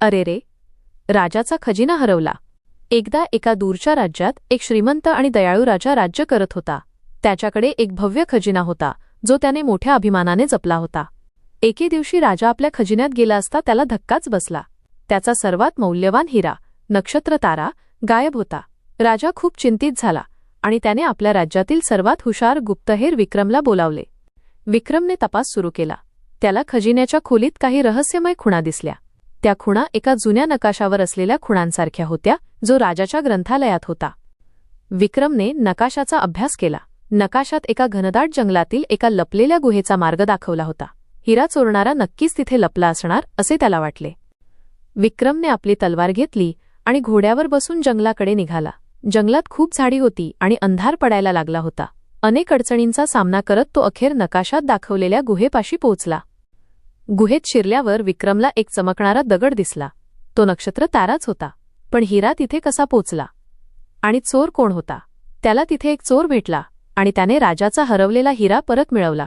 अरे रे राजाचा खजिना हरवला. एकदा एका दूरच्या राज्यात एक श्रीमंत आणि दयाळू राजा राज्य करत होता. त्याच्याकडे एक भव्य खजिना होता जो त्याने मोठ्या अभिमानाने जपला होता. एके दिवशी राजा आपल्या खजिन्यात गेला असता त्याला धक्काच बसला. त्याचा सर्वात मौल्यवान हिरा नक्षत्र तारा गायब होता. राजा खूप चिंतित झाला आणि त्याने आपल्या राज्यातील सर्वात हुशार गुप्तहेर विक्रमला बोलावले. विक्रमने तपास सुरू केला. त्याला खजिन्याच्या खोलीत काही रहस्यमय खुणा दिसल्या. त्या खुणा एका जुन्या नकाशावर असलेल्या खुणांसारख्या होत्या जो राजाच्या ग्रंथालयात होता. विक्रमने नकाशाचा अभ्यास केला. नकाशात एका घनदाट जंगलातील एका लपलेल्या गुहेचा मार्ग दाखवला होता. हिरा चोरणारा नक्कीच तिथे लपला असणार असे त्याला वाटले. विक्रमने आपली तलवार घेतली आणि घोड्यावर बसून जंगलाकडे निघाला. जंगलात खूप झाडी होती आणि अंधार पडायला लागला होता. अनेक अडचणींचा सामना करत तो अखेर नकाशात दाखवलेल्या गुहेपाशी पोहोचला. गुहेत शिरल्यावर विक्रमला एक चमकणारा दगड दिसला. तो नक्षत्र ताराच होता. पण हिरा तिथे कसा पोचला? आणि चोर कोण होता? त्याला तिथे एक चोर भेटला आणि त्याने राजाचा हरवलेला हिरा परत मिळवला.